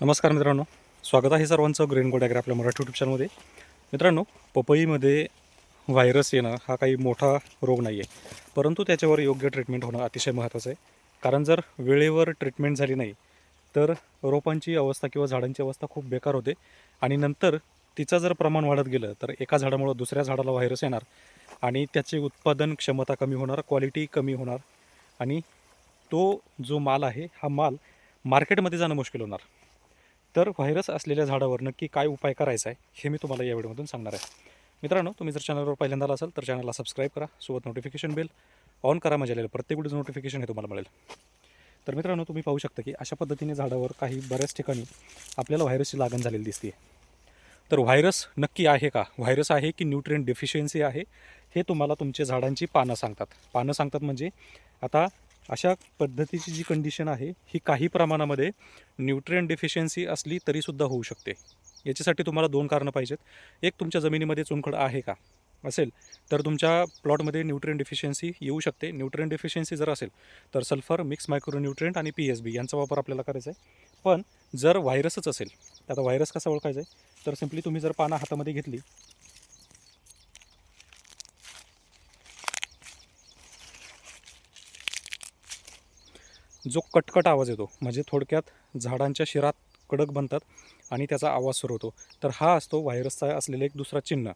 नमस्कार मित्रांनो. स्वागत आहे सर्वांचं ग्रीन गोड आपल्या मराठी युट्यूब चॅनलमध्ये मित्रांनो पपईमध्ये व्हायरस येणं हा काही मोठा रोग नाही आहे परंतु त्याच्यावर योग्य ट्रीटमेंट होणं अतिशय महत्त्वाचं आहे. कारण जर वेळेवर ट्रीटमेंट झाली नाही तर रोपांची अवस्था किंवा झाडांची अवस्था खूप बेकार होते. आणि नंतर तिचं जर प्रमाण वाढत गेलं तर एका झाडामुळं दुसऱ्या झाडाला व्हायरस येणार. आणि त्याचे उत्पादन क्षमता कमी होणार क्वालिटी कमी होणार. आणि तो जो माल आहे हा माल मार्केटमध्ये जाणं मुश्किल होणार. तर व्हायरस असलेल्या झाडावर नक्की काय उपाय करायचा आहे हे मी तुम्हाला या व्हिडिओमधून सांगणार आहे. मित्रांनो तुम्ही जर चॅनलवर पहिल्यांदा असाल तर चॅनलला सबस्क्राईब करा सोबत नोटिफिकेशन बेल ऑन करा माझ्या आलेलं प्रत्येक व्हिडिओचं नोटिफिकेशन हे तुम्हाला मिळेल. तर मित्रांनो तुम्ही पाहू शकता की अशा पद्धतीने झाडावर काही बऱ्याच ठिकाणी आपल्याला व्हायरसची लागण झालेली दिसते तर व्हायरस नक्की आहे का? व्हायरस आहे की न्यूट्रिएंट डेफिशियन्सी आहे? हे तुम्हाला तुमचे झाडांची पानं सांगतात. पानं सांगतात म्हणजे आता अशा पद्धतीची जी कंडिशन आहे ही काही प्रमाणामध्ये न्यूट्रियन डेफिशियन्सी असली तरीसुद्धा होऊ शकते. याच्यासाठी तुम्हाला दोन कारणं पाहिजेत. एक तुमच्या जमिनीमध्ये चुनखड आहे का? असेल तर तुमच्या प्लॉटमध्ये न्यूट्रियन डेफिशियन्सी येऊ शकते. न्यूट्रियन डेफिशियन्सी जर असेल तर सल्फर मिक्स मायक्रोन्यूट्रियंट आणि पी एस बी यांचा वापर आपल्याला करायचा आहे. पण जर व्हायरसच असेल तर आता व्हायरस कसा ओळखायचा आहे? तर सिम्पली तुम्ही जर पानं हातामध्ये घेतली जो कटकट आवाज येतो म्हणजे थोडक्यात झाडांच्या शिरात कडक बनतात आणि त्याचा आवाज सुरू होतो. तर हा असतो व्हायरसचा असलेला एक दुसरा चिन्ह.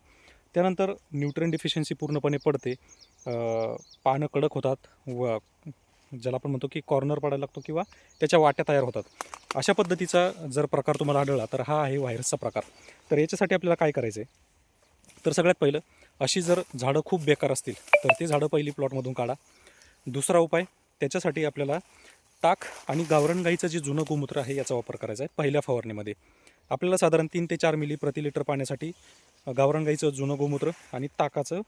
त्यानंतर न्यूट्रन डिफिशियन्सी पूर्णपणे पडते. पानं कडक होतात व ज्याला आपण म्हणतो की कॉर्नर पडायला लागतो किंवा त्याच्या वाट्या तयार होतात. अशा पद्धतीचा जर प्रकार तुम्हाला आढळला तर हा आहे व्हायरसचा प्रकार. तर याच्यासाठी आपल्याला काय करायचं आहे तर सगळ्यात पहिलं अशी जर झाडं खूप बेकार असतील तर ती झाडं पहिली प्लॉटमधून काढा. दुसरा उपाय त्याच्यासाठी आपल्याला ताक आणि गावरण गाईचं जे जुनं गोमूत्र आहे याचा वापर करायचा आहे पहिल्या फवारणीमध्ये. आपल्याला साधारण तीन ते चार मिली प्रति लिटर पाण्यासाठी गावरण गाईचं जुनं गोमूत्र आणि ताकाचं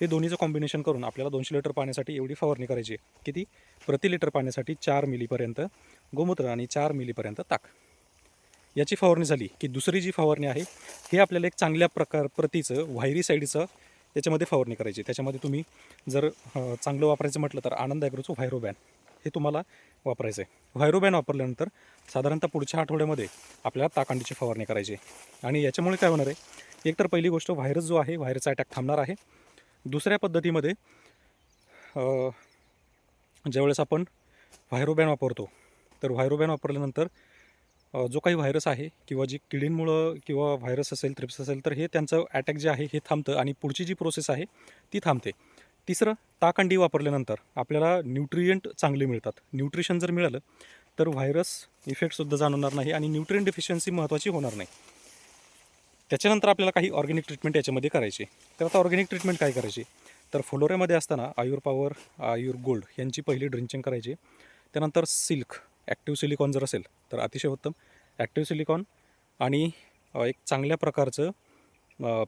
हे दोन्हीचं कॉम्बिनेशन करून आपल्याला दोनशे लिटर पाण्यासाठी एवढी फवारणी करायची आहे. किती? प्रति लिटर पाण्यासाठी चार मिलीपर्यंत गोमूत्र आणि चार मिलीपर्यंत ताक. याची फवारणी झाली की दुसरी जी फवारणी आहे हे आपल्याला एक चांगल्या प्रकार प्रतीचं व्हायरी साईडचं याच्यामध्ये फवारणी करायची. त्याच्यामध्ये तुम्ही जर चांगलं वापरायचं म्हटलं तर आनंद ॲग्रोचं व्हायरोबॅन हे तुम्हाला वापरायचं आहे. व्हायरोबॅन वापरल्यानंतर साधारणतः पुढच्या आठवड्यामध्ये आपल्याला ताकांडीची फवारणी करायची आहे. आणि याच्यामुळे काय होणार आहे? एकतर पहिली गोष्ट व्हायरस जो आहे व्हायरसचा अटॅक थांबणार आहे. दुसऱ्या पद्धतीमध्ये ज्यावेळेस आपण व्हायरोबॅन वापरतो तर व्हायरोबॅन वापरल्यानंतर जो काही व्हायरस आहे किंवा जी किडींमुळं किंवा व्हायरस असेल थ्रिप्स असेल तर हे त्यांचं अटॅक जे आहे हे थांबतं आणि पुढची जी प्रोसेस आहे ती थांबते. तिसरं ताकंडी वापरल्यानंतर आपल्याला न्यूट्रियंट चांगले मिळतात. न्यूट्रिशन जर मिळालं तर व्हायरस इफेक्टसुद्धा जाणवणार नाही आणि न्यूट्रियन डिफिशियन्सी महत्त्वाची होणार नाही. त्याच्यानंतर आपल्याला काही ऑर्गॅनिक ट्रीटमेंट याच्यामध्ये करायची. तर आता ऑर्गॅनिक ट्रीटमेंट काय करायची? तर फ्लोऱ्यामध्ये असताना आयुर पॉवर आयुर गोल्ड यांची पहिली ड्रिंचिंग करायची. त्यानंतर सिल्क ॲक्टिव्ह सिलिकॉन जर असेल तर अतिशय उत्तम. ॲक्टिव्ह सिलिकॉन आणि एक चांगल्या प्रकारचं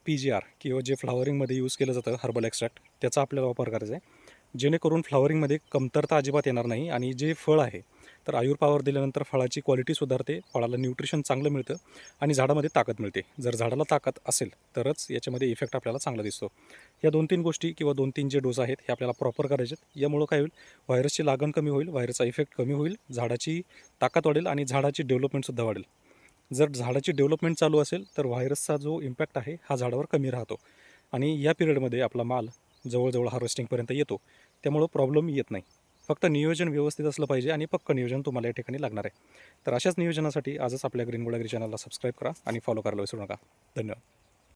पी जी आर किंवा जे फ्लावरिंगमध्ये यूज केलं जातं हर्बल एक्स्ट्रॅक्ट त्याचा आपल्याला वापर करायचा आहे. जेणेकरून फ्लावरिंगमध्ये कमतरता अजिबात येणार नाही आणि जे फळ आहे तर आयुर पावर दिल्यानंतर फळाची क्वालिटी सुधारते फळाला न्यूट्रिशन चांगलं मिळतं आणि झाडामध्ये ताकद मिळते. जर झाडाला ताकद असेल तरच याच्यामध्ये इफेक्ट आपल्याला चांगला दिसतो. या दोन तीन गोष्टी किंवा दोन तीन जे डोस आहेत हे आपल्याला प्रॉपर करायचे आहेत यामुळं काय होईल? व्हायरसची लागण कमी होईल व्हायरसचा इफेक्ट कमी होईल झाडाची ताकद वाढेल आणि झाडाची डेव्हलपमेंटसुद्धा वाढेल. जर झाडाची डेव्हलपमेंट चालू असेल तर व्हायरसचा जो इम्पॅक्ट आहे हा झाडावर कमी राहतो आणि या पिरियडमध्ये आपला माल जवळजवळ हार्वेस्टिंगपर्यंत येतो. त्यामुळं प्रॉब्लेम येत नाही. फक्त नियोजन व्यवस्थित असलं पाहिजे आणि पक्क नियोजन तुम्हाला या ठिकाणी लागणार आहे. तर अशाच नियोजनासाठी आजच आपल्या ग्रीन गोळागिरी चॅनलला सबस्क्राईब करा आणि फॉलो करायला विसरू नका. धन्यवाद.